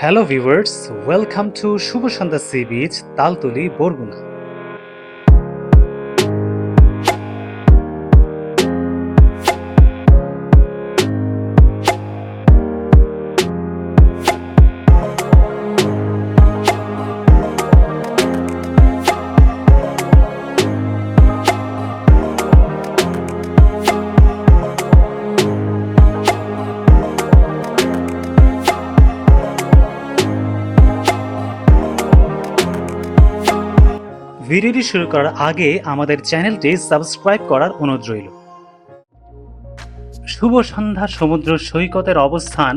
Hello viewers welcome to Shubho Sandhya sea beach Taltali Barguna ভিডিওটি শুরু করার আগে আমাদের চ্যানেলটি সাবস্ক্রাইব করার অনুরোধ রইল। শুভ সন্ধ্যা, সমুদ্র সৈকতের অবস্থান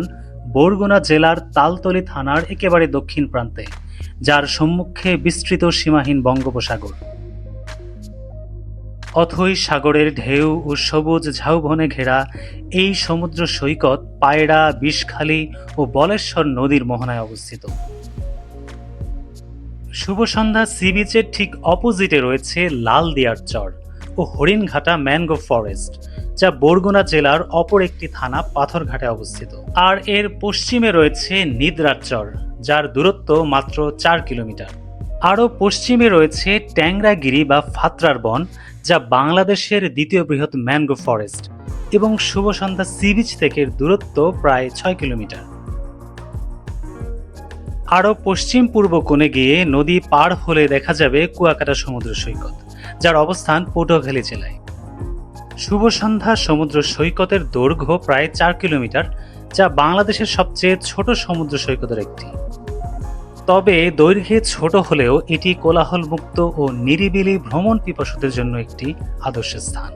বরগুনা জেলার তালতলি থানার একেবারে দক্ষিণ প্রান্তে, যার সম্মুখে বিস্তৃত সীমাহীন বঙ্গোপসাগর। অথই সাগরের ঢেউ ও সবুজ ঝাউবনে ঘেরা এই সমুদ্র সৈকত পায়রা, বিষখালী ও বলেশ্বর নদীর মোহনায় অবস্থিত। শুভ সন্ধ্যা সি বিচের ঠিক অপোজিটে রয়েছে লাল দিয়ার চর ও হরিণঘাটা ম্যানগ্রোভ ফরেস্ট, যা বরগুনা জেলার অপর একটি থানা পাথরঘাটে অবস্থিত। আর এর পশ্চিমে রয়েছে নিদ্রার চর, যার দূরত্ব মাত্র চার কিলোমিটার। আরও পশ্চিমে রয়েছে ট্যাংরাগিরি বা ফাত্রার বন, যা বাংলাদেশের দ্বিতীয় বৃহৎ ম্যানগ্রোভ ফরেস্ট এবং শুভ সন্ধ্যা সি বিচ থেকে দূরত্ব প্রায় ছয় কিলোমিটার। আরও পশ্চিম পূর্ব কোণে গিয়ে নদী পার হলে দেখা যাবে কুয়াকাটা সমুদ্র সৈকত, যার অবস্থান পটুয়াখালী জেলায়। শুভ সন্ধ্যা সমুদ্র সৈকতের দৈর্ঘ্য প্রায় চার কিলোমিটার, যা বাংলাদেশের সবচেয়ে ছোট সমুদ্র সৈকতের একটি। তবে দৈর্ঘ্যে ছোট হলেও এটি কোলাহলমুক্ত ও নিরিবিলি ভ্রমণ পিপাসুদের জন্য একটি আদর্শ স্থান।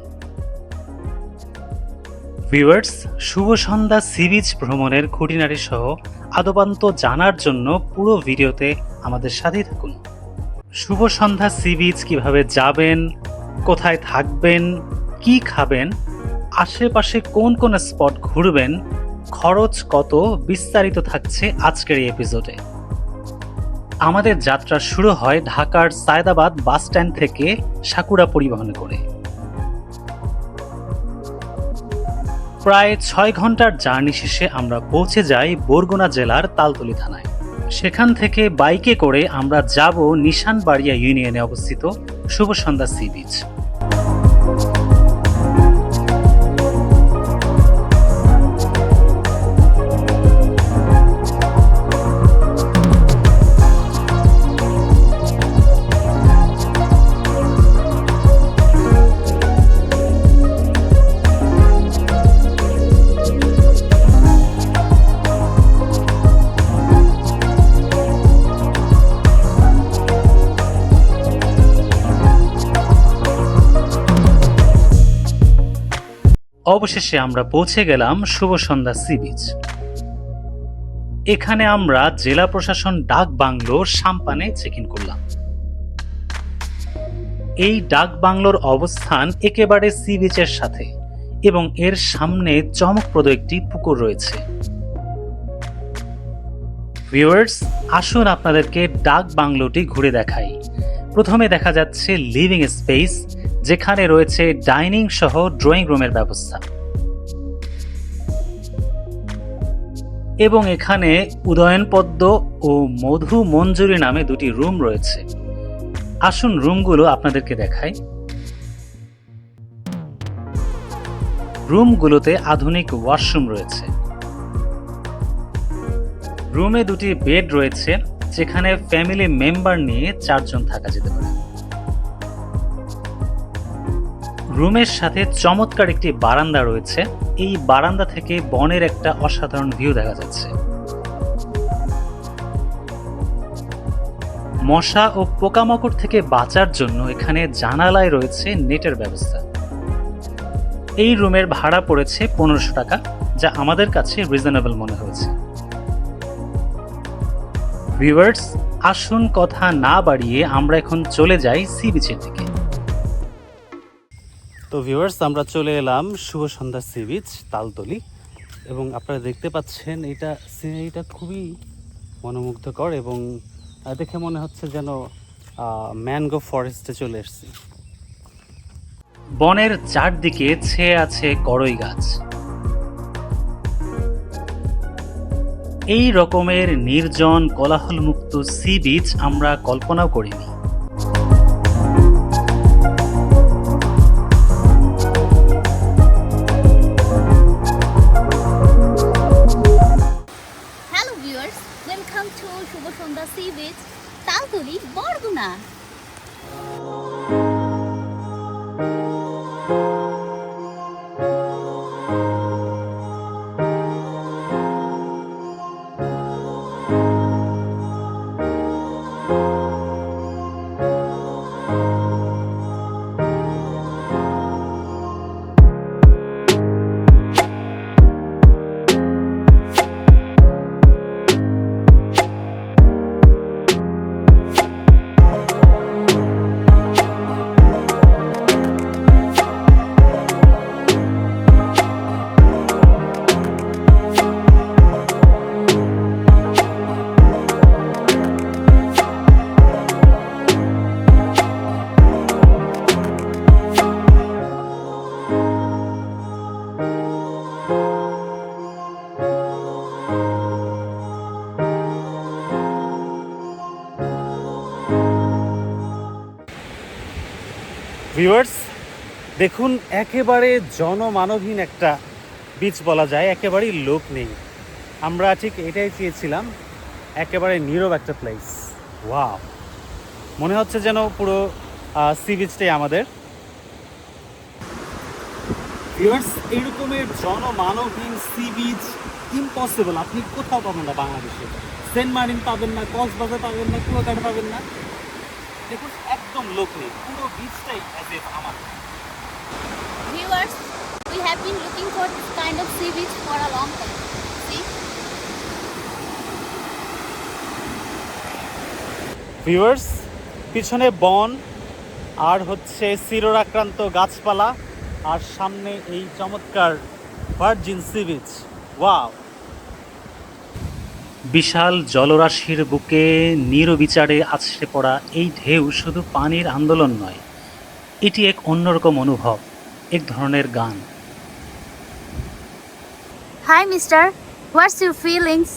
Viewers, Shubho Sandhya sea beach ভ্রমণের খুঁটিনাটি সহ আদবান্ত জানার জন্য পুরো ভিডিওতে আমাদের সাথেই থাকুন। শুভ সন্ধ্যা সি বিচ কীভাবে যাবেন, কোথায় থাকবেন, কি খাবেন, আশেপাশে কোন কোন স্পট ঘুরবেন, খরচ কত, বিস্তারিত থাকছে আজকের এই এপিসোডে। আমাদের যাত্রা শুরু হয় ঢাকার সায়দাবাদ বাস স্ট্যান্ড থেকে সাকুরা পরিবহন করে। প্রায় ছয় ঘণ্টার জার্নি শেষে আমরা পৌঁছে যাই বরগুনা জেলার তালতলি থানায়। সেখান থেকে বাইকে করে আমরা যাব নিশানবাড়িয়া ইউনিয়নে অবস্থিত শুভ সন্ধ্যা সি বিচ। অবশেষে আমরা পৌঁছে গেলাম শুভ সন্ধ্যা সি বিচ। এখানে আমরা জেলা প্রশাসন ডাক বাংলোর সাম্পানে চেক ইন করলাম। এই ডাক বাংলোর অবস্থান একেবারে সি বিচের সাথে এবং এর সামনে চমকপ্রদ একটি পুকুর রয়েছে। ভিউয়ার্স, আসুন আপনাদেরকে ডাক বাংলোটি ঘুরে দেখাই। প্রথমে দেখা যাচ্ছে লিভিং স্পেস, যেখানে রয়েছে ডাইনিং সহ ড্রয়িং রুমের ব্যবস্থা। এবং এখানে উদয়ন পদ্ম ও মধু মঞ্জুরি নামে দুটি রুম রয়েছে। আসুন রুমগুলো আপনাদেরকে দেখাই। রুমগুলোতে আধুনিক ওয়াশরুম রয়েছে। রুমে দুটি বেড রয়েছে, যেখানে ফ্যামিলি মেম্বার নিয়ে চারজন থাকা যেতে পারে। রুমের সাথে চমৎকার একটি বারান্দা রয়েছে। এই বারান্দা থেকে বনের একটা অসাধারণ ভিউ দেখা যাচ্ছে। মশা ও পোকামাকড় থেকে বাঁচার জন্য এখানে জানালায় রয়েছে নেটের ব্যবস্থা। এই রুমের ভাড়া পড়েছে পনেরোশো টাকা, যা আমাদের কাছে রিজনেবল মনে হয়েছে। ভিউয়ার্স আসুন কথা না বাড়িয়ে আমরা এখন চলে যাই সি বিচের দিকে। তো ভিউয়ার্স আমরা চলে এলাম শুভ সন্ধ্যা সি বিচ তালতলি। এবং আপনারা দেখতে পাচ্ছেন এটা সিনারিটা খুবই মনোমুগ্ধকর এবং দেখে মনে হচ্ছে যেন ম্যানগ্রোভ ফরেস্টে চলে এসেছি। বনের চারদিকে ছেয়ে আছে করই গাছ। এই রকমের নির্জন কোলাহলমুক্ত সি বিচ আমরা কল্পনাও করিনি। ভিউয়ার্স দেখুন, একেবারে জনমানবহীন একটা বিচ বলা যায়, একেবারেই লোক নেই। আমরা ঠিক এটাই চেয়েছিলাম, একেবারে নীরব একটা প্লেস ওয়াও মনে হচ্ছে যেন পুরো সি বিচটাই আমাদের। ভিউয়ার্স এইরকমের জনমানবহীন সি বিচ ইম্পসিবল আপনি কোথাও পাবেন না বাংলাদেশে। সেন্ট মার্টিন পাবেন না, কক্সবাজার পাবেন না, কুয়াকাটা পাবেন না। দেখুন একদম লোক নেই পুরো বিচটাই অ্যাজ এফ আমার। Viewers we have been looking for this kind of sea beach for a long time viewers পিছনে বন আর হচ্ছে চিররাক্রান্ত গাছপালা আর সামনে এই চমৎকার ভার্জিন সি বিচ ওয়াও বিশাল জলরাশির বুকে নিরবিচারে আছড়ে পড়া এই ঢেউ শুধু পানির আন্দোলন নয় এটি এক অন্যরকম অনুভব এক ধরনের গান। Hi mister what's your feelings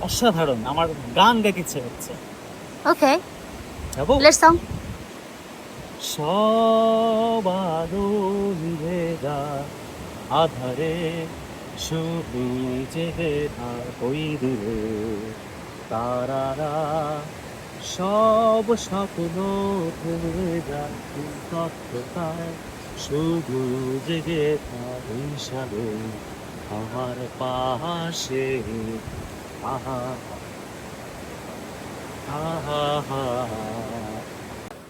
অসাধারণ আমার গান গাইতে ইচ্ছে হচ্ছে ওকে যাব? লেটস সং সব আলো আধারে ওই দূরে তারারা। সব স্বপ্ন তত্ত্বতায় শুধু জেগে সারে আমার পাশে। আহা আহা আহা।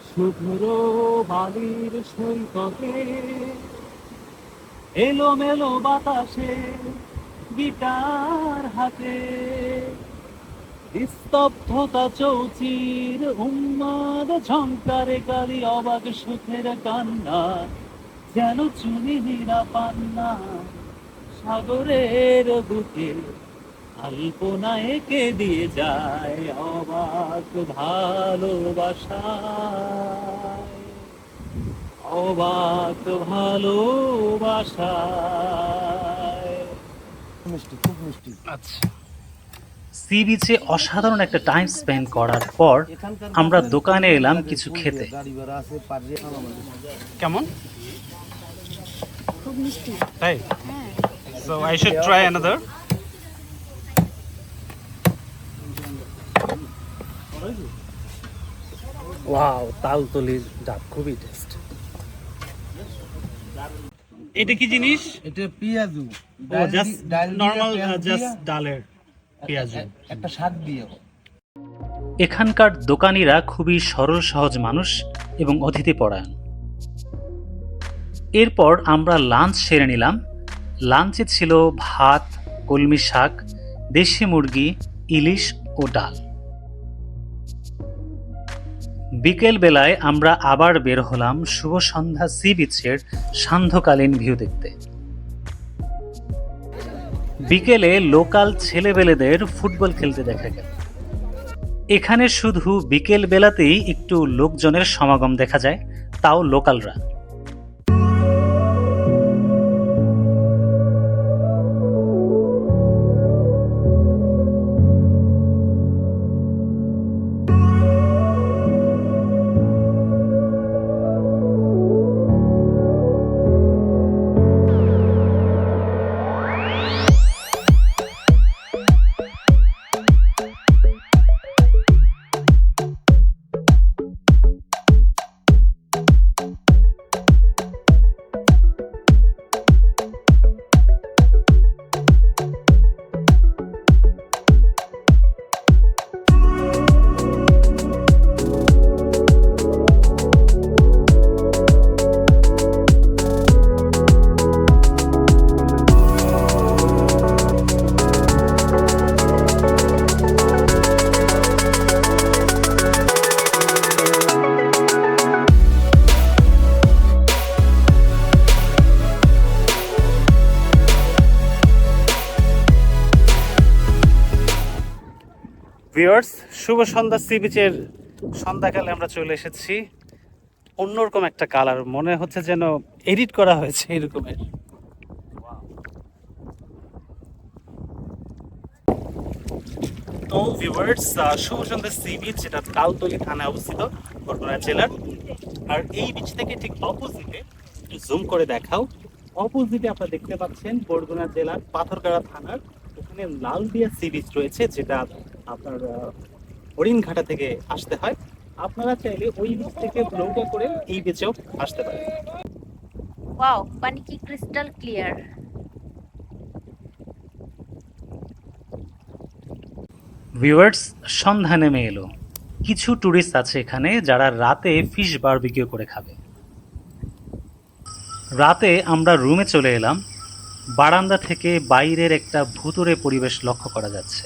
শুভ্র বালির সৈকতে এলো মেলো বাতাসে, গিটার হাতে। স্তব্ধতা চৌচির উন্মাদ ঝঙ্কারে কালি অবাক সুখের কান্না, যেন চুনি হীরা পান্না সাগরের বুকে। আলপনা এঁকে দিয়ে যায় অবাক ভালোবাসায় অবাক ভালোবাসায়। মিষ্টি খুব মিষ্টি। আচ্ছা। সি বিচে অসাধারণ একটা টাইম স্পেন্ড করার পর আমরা দোকানে এলাম কিছু খেতে। কেমন? খুব মিষ্টি। তাই? So I should try another wow তালতলির ডাব খুবই টেস্ট এটা কি জিনিস? এটা পেঁয়াজু। ও জাস্ট নরমাল জাস্ট ডালের পেঁয়াজ। একটা শাক দিয়ে এখানকার দোকানিরা খুবই সরল সহজ মানুষ এবং অতিথি পরায়ণ এরপর আমরা লাঞ্চ সেরে নিলাম। লাঞ্চে ছিল ভাত কলমি শাক দেশি মুরগি ইলিশ ও ডাল। বিকেল বেলায় আমরা আবার বের হলাম শুভ সন্ধ্যা সি বিচের সান্ধ্যকালীন ভিউ দেখতে। বিকেলে লোকাল ছেলেবেলেদের ফুটবল খেলতে দেখা গেল। এখানে শুধু বিকেল বেলাতেই একটু লোকজনের সমাগম দেখা যায়, তাও লোকালরা। ভিউয়ার্স, শুভ সন্ধ্যা, সি বিচের সন্ধ্যাকালে আমরা চলে এসেছি। অন্যরকম একটা কালার, মনে হচ্ছে যেন এডিট করা হয়েছে এরকমের। তো viewers Shubho Sandhya, sea beach যেটা তালতলি থানায় অবস্থিত, বরগুনা জেলার। আর এই বিচ থেকে ঠিক অপোজিটে একটু জুম করে দেখাও। অপোজিটে আপনারা দেখতে পাচ্ছেন বরগুনা জেলার পাথরগাড়া থানার, ওখানে লালদিয়া সি বিচ রয়েছে, যেটা আপনার হরিণঘাটা থেকে আসতে হয়। আপনারা চাইলে ওই বিচ থেকে নৌকা করে এই বিচেও আসতে পারেন। ওয়াও পানি কি ক্রিস্টাল ক্লিয়ার ভিউয়ার্স সন্ধ্যা নেমে এলো। কিছু ট্যুরিস্ট আছে এখানে যারা রাতে ফিশ বারবিকিউ করে খাবে। রাতে আমরা রুমে চলে এলাম। বারান্দা থেকে বাইরের একটা ভুতুরে পরিবেশ লক্ষ্য করা যাচ্ছে।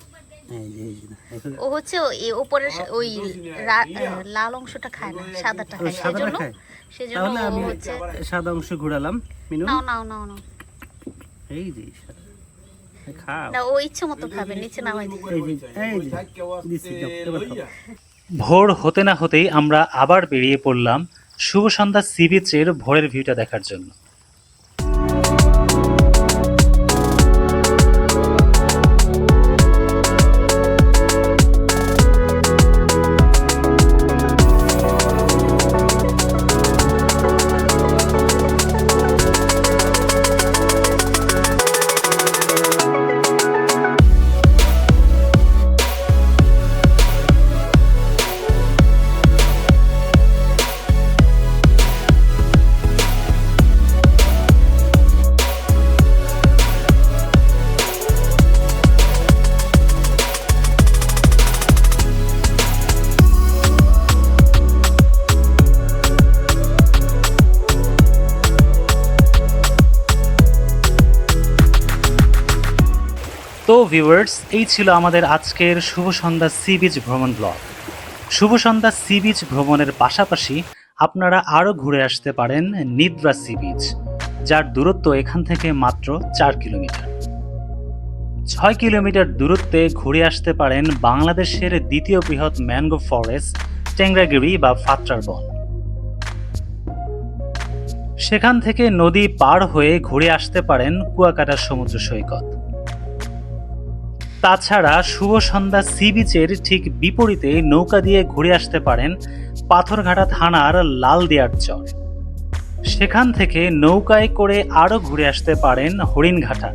ও হচ্ছে ওই উপরের ওই লাল অংশটা খায় না সাদাটা খায় সেজন্য সেজন্য আমি হচ্ছে সাদা অংশ ঘোরালাম মিনু। নাও নাও নাও নাও। এই যে না ও ইচ্ছে মতো খাবে নিচে নামাই ভোর হতে না হতেই আমরা আবার বেরিয়ে পড়লাম শুভ সন্ধ্যা সি বিচের ভোরের ভিউটা দেখার জন্য। ভিউয়ার্স এই ছিল আমাদের আজকের শুভ সন্ধ্যা সি বিচ ভ্রমণ blog Shubho Sandhya sea beach ভ্রমণের পাশাপাশি আপনারা আরও ঘুরে আসতে পারেন নিদ্রা সি বিচ, যার দূরত্ব এখান থেকে মাত্র চার কিলোমিটার। ছয় কিলোমিটার দূরত্বে ঘুরে আসতে পারেন বাংলাদেশের দ্বিতীয় বৃহৎ ম্যানগ্রোভ ফরেস্ট টেংরাগিরি বা ফাত্রার বন। সেখান থেকে নদী পার হয়ে ঘুরে আসতে পারেন কুয়াকাটা সমুদ্র সৈকত। তাছাড়া শুভ সন্ধ্যা সি বিচের ঠিক বিপরীতে নৌকা দিয়ে ঘুরে আসতে পারেন পাথরঘাটা থানার লালদিয়ার চর। সেখান থেকে নৌকায় করে আরও ঘুরে আসতে পারেন হরিণঘাটা,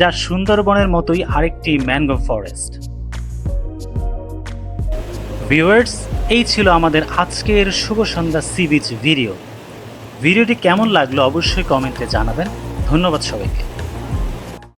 যা সুন্দরবনের মতোই আরেকটি ম্যানগ্রোভ ফরেস্ট। ভিউয়ার্স, এই ছিল আমাদের আজকের Shubho Sandhya sea beach video. ভিডিওটি কেমন লাগল অবশ্যই কমেন্টে জানাবেন। ধন্যবাদ সবাইকে।